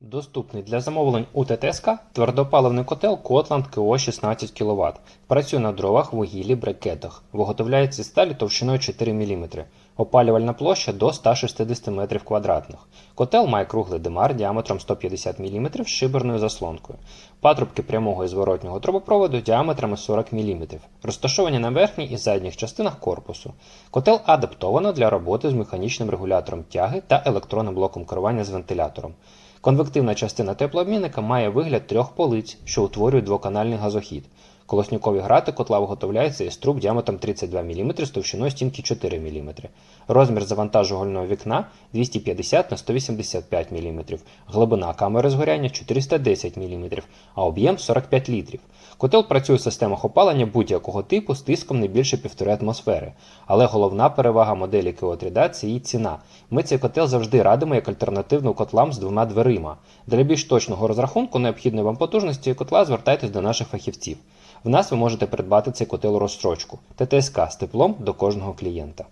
Доступний для замовлень у ТТСК твердопаливний котел Котланд КО 16 кВт. Працює на дровах, вугіллі, брикетах. Виготовляється сталі товщиною 4 мм. Опалювальна площа до 160 м2. Котел має круглий димар діаметром 150 мм з шиберною заслонкою. Патрубки прямого і зворотнього трубопроводу діаметрами 40 мм. Розташовані на верхній і задніх частинах корпусу. Котел адаптовано для роботи з механічним регулятором тяги та електронним блоком керування з вентилятором. Конвективна частина теплообмінника має вигляд трьох полиць, що утворюють двоканальний газохід. Колоснікові грати котла виготовляються із труб діаметром 32 мм з товщиною стінки 4 мм. Розмір завантажувального вікна 250 на 185 мм, глибина камери згоряння 410 мм, а об'єм 45 літрів. Котел працює в системах опалення будь-якого типу з тиском не більше 1,5 атмосфери. Але головна перевага моделі КО3D – це її ціна. Ми цей котел завжди радимо як альтернативну котлам з двома дверима. Для більш точного розрахунку необхідної вам потужності котла звертайтесь до наших фахівців. В нас ви можете придбати цей котел розстрочку ТТСК з теплом до кожного клієнта.